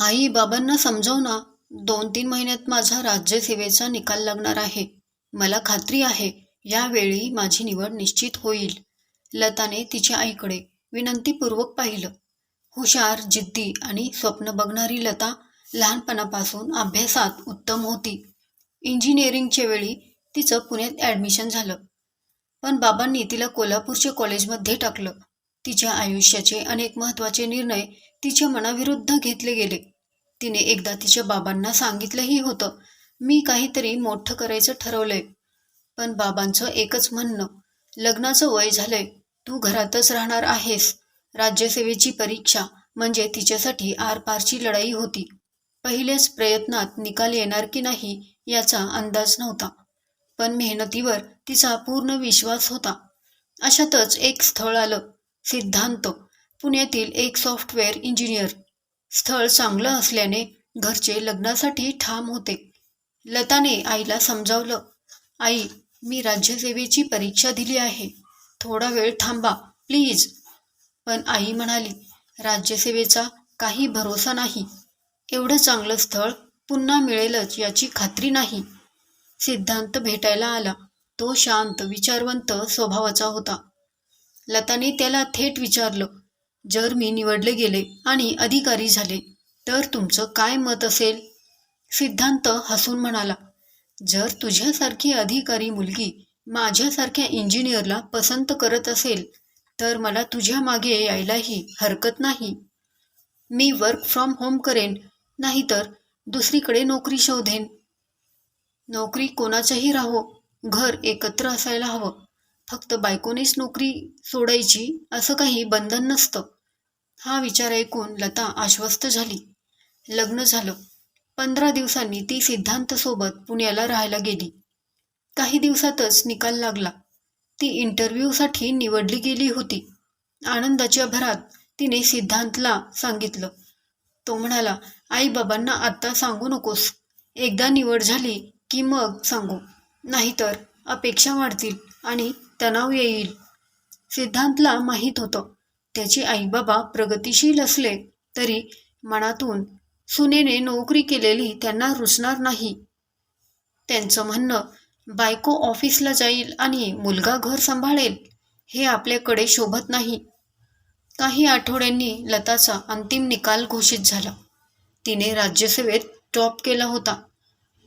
आई बाबांना समजाव ना दोन तीन महिन्यात माझा राज्यसेवेचा निकाल लागणार आहे. मला खात्री आहे यावेळी माझी निवड निश्चित होईल. लताने तिच्या आईकडे विनंतीपूर्वक पाहिलं. हुशार जिद्दी आणि स्वप्न बघणारी लता लहानपणापासून अभ्यासात उत्तम होती. इंजिनिअरिंगच्या वेळी तिचं पुण्यात ॲडमिशन झालं. पण बाबांनी तिला कोल्हापूरच्या कॉलेजमध्ये टाकलं. तिच्या आयुष्याचे अनेक महत्त्वाचे निर्णय तिच्या मनाविरुद्ध घेतले गेले. तिने एकदा तिच्या बाबांना सांगितलंही होतं मी काहीतरी मोठं करायचं ठरवलंय. पण बाबांचं एकच म्हणणं लग्नाचं वय झालंय तू घरातच राहणार आहेस. राज्यसेवेची परीक्षा म्हणजे तिच्यासाठी आरपारची लढाई होती. पहिल्याच प्रयत्नात निकाल येणार की नाही याचा अंदाज नव्हता. पण मेहनतीवर तिचा पूर्ण विश्वास होता. अशातच एक स्थळ आलं. सिद्धांत. पुण्यातील एक सॉफ्टवेअर इंजिनियर स्थळ चांगलं असल्याने घरचे लग्नासाठी ठाम होते. लताने आईला समजावलं आई मी राज्यसेवेची परीक्षा दिली आहे. थोडा वेळ थांबा प्लीज. पण आई म्हणाली राज्यसेवेचा काही भरोसा नाही. एवढं चांगलं स्थळ पुन्हा मिळेलच याची खात्री नाही. सिद्धांत भेटायला आला. तो शांत विचारवंत स्वभावाचा होता. लताने त्याला थेट विचारलं जर मी निवडले गेले आणि अधिकारी झाले तर तुमचं काय मत असेल? सिद्धांत हसून म्हणाला जर तुझ्यासारखी अधिकारी मुलगी माझ्यासारख्या इंजिनियरला पसंत करत असेल तर मला तुझ्या मागे यायलाही हरकत नाही. मी वर्क फ्रॉम होम करेन नाहीतर दुसरीकडे नोकरी शोधेन. नोकरी कोणाच्याही राहो घर एकत्र असायला हवं. फक्त बायकोनेच नोकरी सोडायची असं काही बंधन नसतं. हा विचार ऐकून लता आश्वस्त झाली. लग्न झालं. पंधरा दिवसांनी ती सिद्धांतसोबत पुण्याला राहायला गेली. काही दिवसातच निकाल लागला. ती इंटरव्ह्यूसाठी निवडली गेली होती. आनंदाच्या भरात तिने सिद्धांतला सांगितलं. तो म्हणाला आई बाबांना आत्ता सांगू नकोस. एकदा निवड झाली की मग सांगू. नाहीतर अपेक्षा वाढतील. आणि तणाव येईल. सिद्धांतला माहीत होतं. त्याचे आईबाबा प्रगतिशील असले तरी मनातून सुनेने नोकरी केलेली त्यांना रुचणार नाही. त्यांचं म्हणणं बायको ऑफिसला जाईल आणि मुलगा घर सांभाळेल हे आपल्याकडे शोभत नाही. काही आठवड्यांनी लताचा अंतिम निकाल घोषित झाला. तिने राज्यसेवेत टॉप केला होता.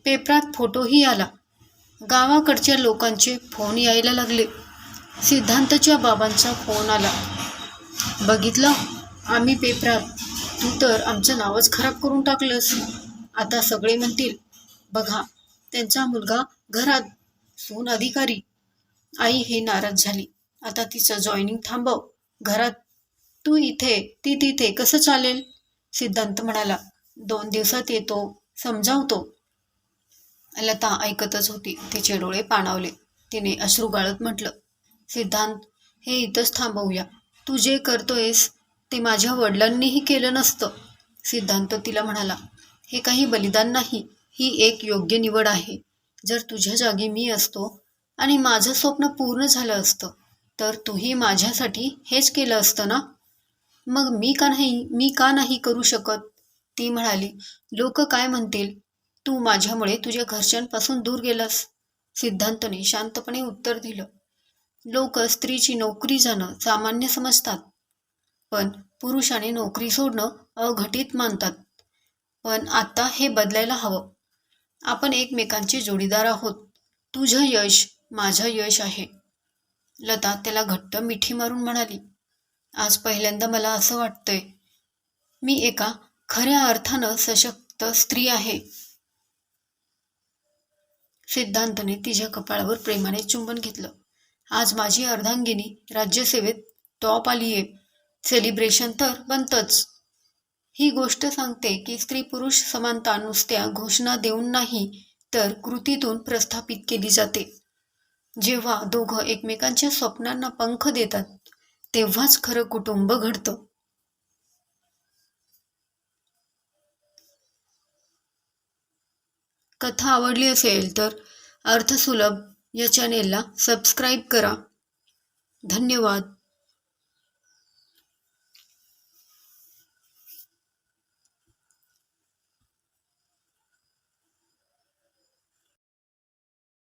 पेपरात फोटोही आला. गावाकडच्या लोकांचे फोन यायला लागले. सिद्धांतच्या बाबांचा फोन आला. बघितलं? आम्ही पेपरात तू तर आमचं नावच खराब करून टाकलंस. आता सगळे म्हणतील बघा त्यांचा मुलगा घरात सून अधिकारी. आई हे नाराज झाली. आता तिचं जॉईनिंग थांबव. घरात तू इथे ती तिथे कसं चालेल? सिद्धांत म्हणाला. दोन दिवसात येतो समजावतो. लता ऐकतच होती. तिचे डोळे पाणावले. तिने अश्रू गाळत म्हटलं सिद्धांत हे इथंच थांबवूया. तू जे करतोयस ते माझ्या वडिलांनीही केलं नसतं. सिद्धांत तिला म्हणाला हे काही बलिदान नाही. ही एक योग्य निवड आहे. जर तुझ्या जागी मी असतो आणि माझं स्वप्न पूर्ण झालं असतं तर तूही माझ्यासाठी हेच केलं असतं ना? मग मी का नाही मी का नाही करू शकत? ती म्हणाली लोक काय म्हणतील? तू माझ्यामुळे तुझ्या घरच्यांपासून दूर गेलास सिद्धांतने शांतपणे उत्तर दिलं. लोक स्त्रीची नोकरी जाणं सामान्य समजतात पण पुरुषाने नोकरी सोडणं अघटित मानतात. पण आता हे बदलायला हवं. आपण एकमेकांचे जोडीदार आहोत. तुझं यश माझं यश आहे. लता त्याला घट्ट मिठी मारून म्हणाली. आज पहिल्यांदा मला असं वाटतंय. मी एका खऱ्या अर्थानं सशक्त स्त्री आहे. सिद्धांतने तिच्या कपाळावर प्रेमाने चुंबन घेतलं. आज माझी अर्धांगिनी राज्यसेवेत टॉप आली आहे सेलिब्रेशन तर बनतच. ही गोष्ट सांगते की स्त्री पुरुष समानता नुसत्या घोषणा देऊन नाही तर कृतीतून प्रस्थापित केली जाते. जेव्हा दोघं एकमेकांच्या स्वप्नांना पंख देतात तेव्हाच खरं कुटुंब घडतं. कथा आवडली असेल तर अर्थसुलभ या चॅनेलला सबस्क्राईब करा. धन्यवाद.